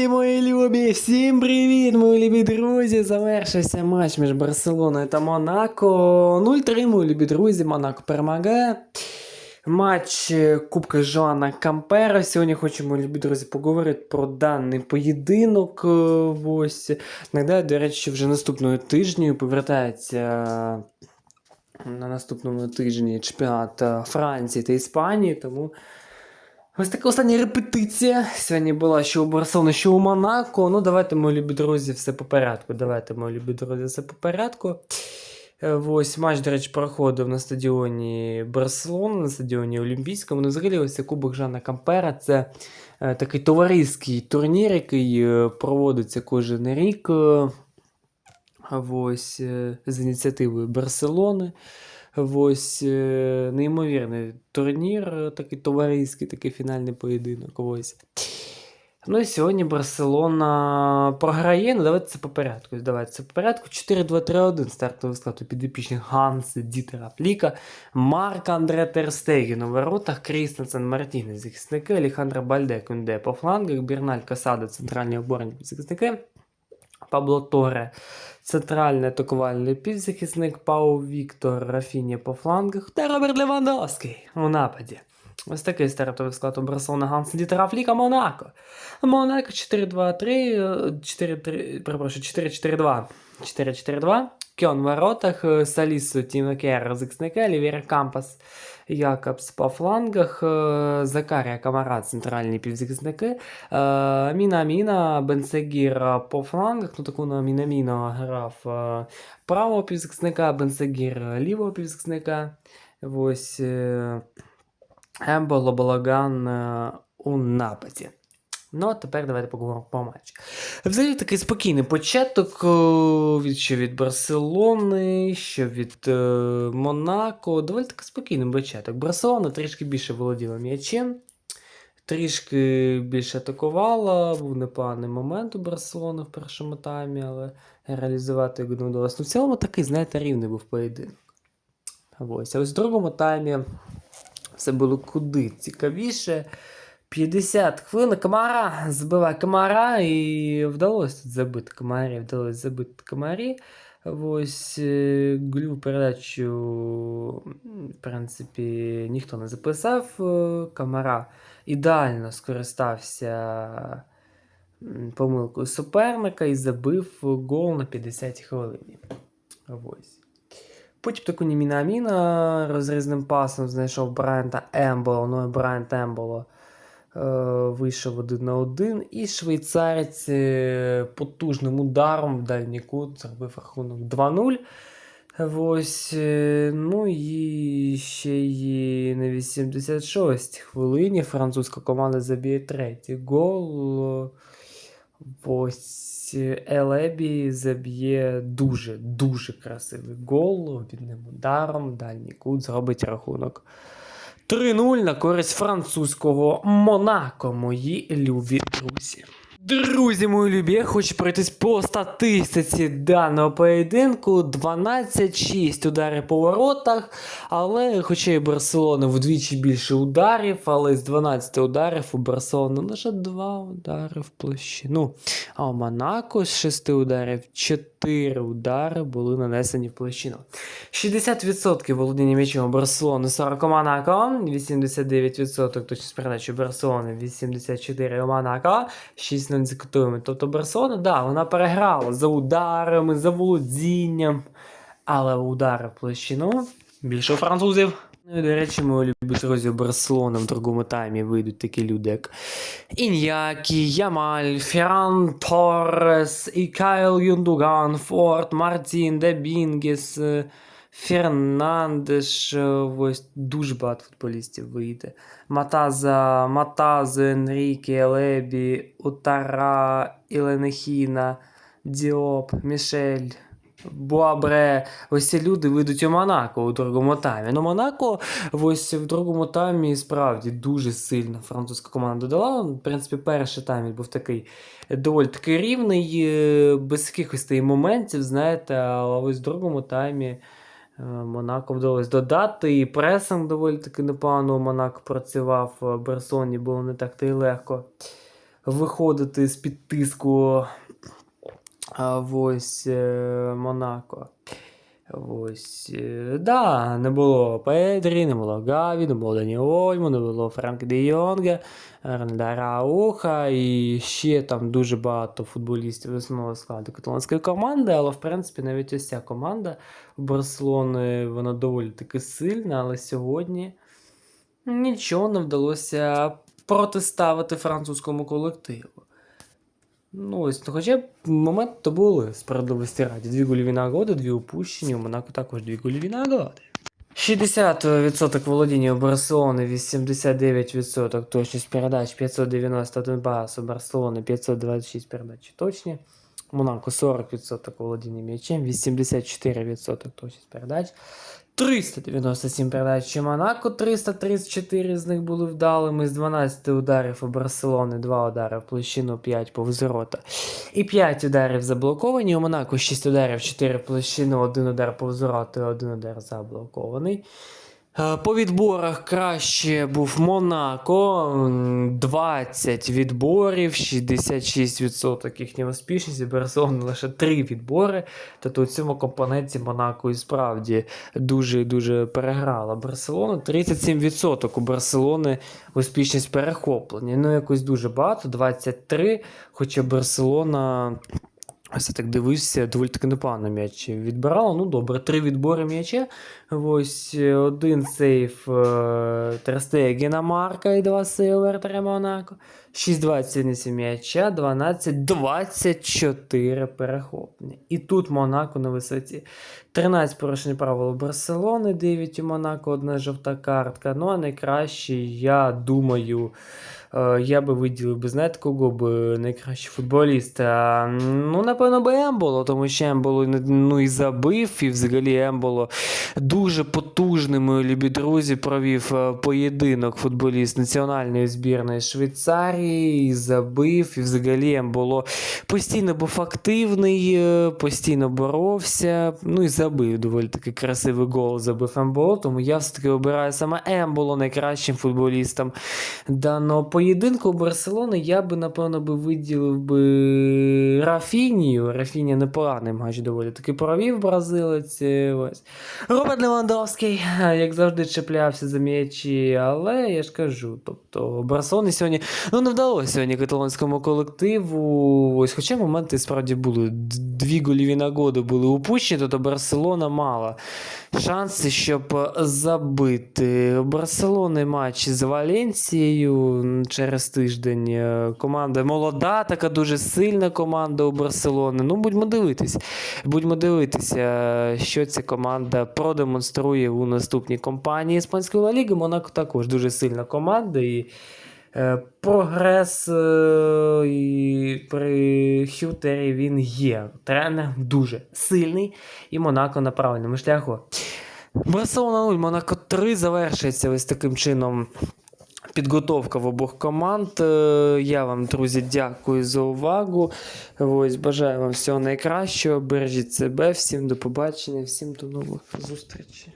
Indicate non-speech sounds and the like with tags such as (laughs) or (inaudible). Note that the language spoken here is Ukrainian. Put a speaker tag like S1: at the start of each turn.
S1: Друзі, мої любі, всім привіт, мої любі друзі. Завершився матч між Барселоною та Монако. 0-3, мої любі друзі, Монако перемагає. Матч е, Кубка Жоана Кампера. Сьогодні хочемо, любі друзі, поговорити про даний поєдинок. Е, Ось. Нагадаю, до речі, вже наступного тижня повертається е, на наступному тижні чемпіонат Франції та Іспанії, тому. Ось така остання репетиція. Сьогодні була що у Барселони, що у Монако. Ну, давайте, мої любі друзі, все по порядку. Давайте, мої любі друзі, все по порядку. Е, Ось матч, до речі, проходив на стадіоні Барселони, на стадіоні Олімпійському. Ну, взагалі, ось цей Кубок Жана Кампера. Це е, такий товариський турнір, який е, проводиться кожен рік. е, Ось з ініціативою Барселони. Ось е, неймовірний турнір, е, такий товариський, такий фінальний поєдинок. Ось. Ну і сьогодні Барселона програє. Ну, давайте це по порядку. Давайте це по порядку. 4-2-3-1 стартовий склад у підопічних Ганса, Дітера Фліка, Марк Андре Терстеген у воротах, Крістенсен Мартінес, захисники, Алехандро Бальде, Кунде по флангах, Бірналь Касада, центральні оборонні захисники, Пабло Торе, центральний атакувальний півзахисник, Пау Віктор, Рафіні по флангах та Роберт Левандовський у нападі. Ось такий стартовий склад у Барселони Ганс Фліка Монако. Монако 4-2-3, е, 4-3, перепрошую, 4-4-2. 4-4-2. Кьон в воротах, е, Салісо, Тімекер, захисники, Олівєр Кампас, Якобс по флангах, е, Закарія Камара, центральні півзахисники, е, Міна Міна, Бенсегір по флангах, ну таку на Міна Міна грав правого півзахисника, Бенсегір лівого півзахисника. Ось е, Емболо Балаган е, у нападі. Ну, а тепер давайте поговоримо по матчі. Взагалі такий спокійний початок, о, від, що від Барселони, що від е, Монако. Доволі такий спокійний початок. Барселона трішки більше володіла м'ячем, трішки більше атакувала. Був непоганий момент у Барселони в першому таймі, але реалізувати його не вдалося. Ну, в цілому такий, знаєте, рівний був поєдинок. Ось. А ось в другому таймі все було куди цікавіше. 50 хвилин Камара збиває Камара і вдалося забити Камарі, вдалося забити Камарі. Ось е, голіву передачу, в принципі, ніхто не записав. е, Камара ідеально скористався помилкою суперника і забив гол на 50 хвилині. Ось. Потім таку Німіна розрізним пасом знайшов Брайанта Емболо. Ну Брайант Емболо е, вийшов один на один. І швейцарець е, потужним ударом в дальній кут зробив рахунок 2-0. Ось, е, ну і ще й на 86 хвилині французька команда заб'є третій гол. Ось е, Елебі заб'є дуже дуже красивий гол. Відним ударом, дальній кут зробить рахунок. 3-0 на користь французького Монако, мої любі друзі. Друзі, мої любі, я хочу пройтись по статистиці даного поєдинку. 12-6 ударів по воротах, але хоча і Барселона вдвічі більше ударів, але з 12 ударів у Барселони лише 2 удари в площину. А у Монако з 6 ударів 4 удари були нанесені в площину. 60% володіння м'ячем у Барселони 40 у Монако, 89% точність передачі у Барселони, 84 у Монако, 6 не дискутуємо. Тобто Барселона, да, вона переграла за ударами, за володінням, але удари в площину більше французів. Ну і, до речі, мої любі друзі, Барселони в другому таймі вийдуть такі люди, як Іньякі, Ямаль, Ферран Торрес, і Кайл Юндуган, Форд, Мартін, Дебінгіс, Фернандеш. е, Ось дуже багато футболістів вийде. Матаза, Матазо, Енріке, Елебі, Утара, Іленехіна, Діоп, Мішель. Буабре, ось ці люди вийдуть у Монако у другому таймі. Ну, Монако ось в другому таймі справді дуже сильно французька команда додала. В принципі, перший тайм був такий доволі таки рівний, е, без якихось моментів, знаєте, але ось в другому таймі Монако вдалося додати. І пресинг доволі таки непогано Монако працював. в Барселоні було не так то й легко. виходити з-під тиску а, ось е, Монако. Ось, е, да, не було Педрі, не було Гаві, не було Дані Ольму, не було Франк Де Йонга, Ренда Рауха і ще там дуже багато футболістів основного складу каталонської команди, але в принципі навіть ось ця команда Барселони вона доволі таки сильна, але сьогодні нічого не вдалося протиставити французькому колективу. Ну, ось, ну, хоча б момент то були справедливості раді. Дві гольові нагоди, дві упущені, у Монако також дві гольові нагоди. 60% володіння у Барселони, 89% точність передач, 591 пас у Барселони, 526 передач точні. Монако 40% володіння м'ячем, 84% точність передач. 397 передач Монако, 334 з них були вдалими. З 12 ударів у Барселони, 2 удари в площину, 5 повз ворота. І 5 ударів заблоковані. У Монако 6 ударів, 4 в площину, 1 удар повз ворота і 1 удар заблокований. Е, По відборах краще був Монако. 20 відборів, 66% їхня успішність. У Барселони (laughs) лише 3 відбори. Тобто у цьому компоненті Монако і справді дуже дуже переграла Барселону. 37% у Барселони успішність перехоплення. Ну, якось дуже багато, 23. Хоча Барселона. Ось так дивився, доволі таки непогано м'яч відбирала. Ну добре, три відбори м'яча. Ось е, один сейф е, Терстегіна Марка і два сейви Вертера Монако. 6-20 м'яча, 12-24 перехоплення. І тут Монако на висоті. 13 порушень правил Барселони, 9 у Монако, одна жовта картка. Ну а найкраще, я думаю, е, я би виділив би, знаєте, кого б найкращий футболіст. А, Ну, напевно, би Емболо, тому що Емболо ну, і забив, і взагалі Емболо дуже потужний, мої любі друзі, провів е, поєдинок футболіст національної збірної Швейцарії, і забив, і взагалі Емболо постійно був активний, е, постійно боровся, ну і забив доволі таки красивий гол забив Емболо, тому я все-таки обираю саме Емболо найкращим футболістом даного поєдинку у Барселони. Я би, напевно, би виділив би Рафінію. Рафінія непоганий матч доволі таки провів бразилець. е, Ось. Роберт Левандовський, е, як завжди, чіплявся за м'ячі, але я ж кажу, тобто Барселоні сьогодні ну, не вдалося сьогодні каталонському колективу. Ось, хоча моменти справді були. Дві голіві нагоди були упущені, тобто Барселона мала шанси, щоб забити. Барселони матч з Валенцією через тиждень. Е, Команда молода, така дуже сильна команда у Барселони. Ну, будьмо дивитись. Будьмо дивитися, що ця команда продемонструє у наступній компанії Іспанської Ла Ліги. Монако також дуже сильна команда. І прогрес е, і при Хютері він є. Тренер дуже сильний, і Монако на правильному шляху. Барселона 0, Монако 3 завершується ось таким чином. Підготовка в обох команд. Е, Я вам, друзі, дякую за увагу. Ось, бажаю вам всього найкращого. Бережіть себе, всім до побачення, всім до нових зустрічей.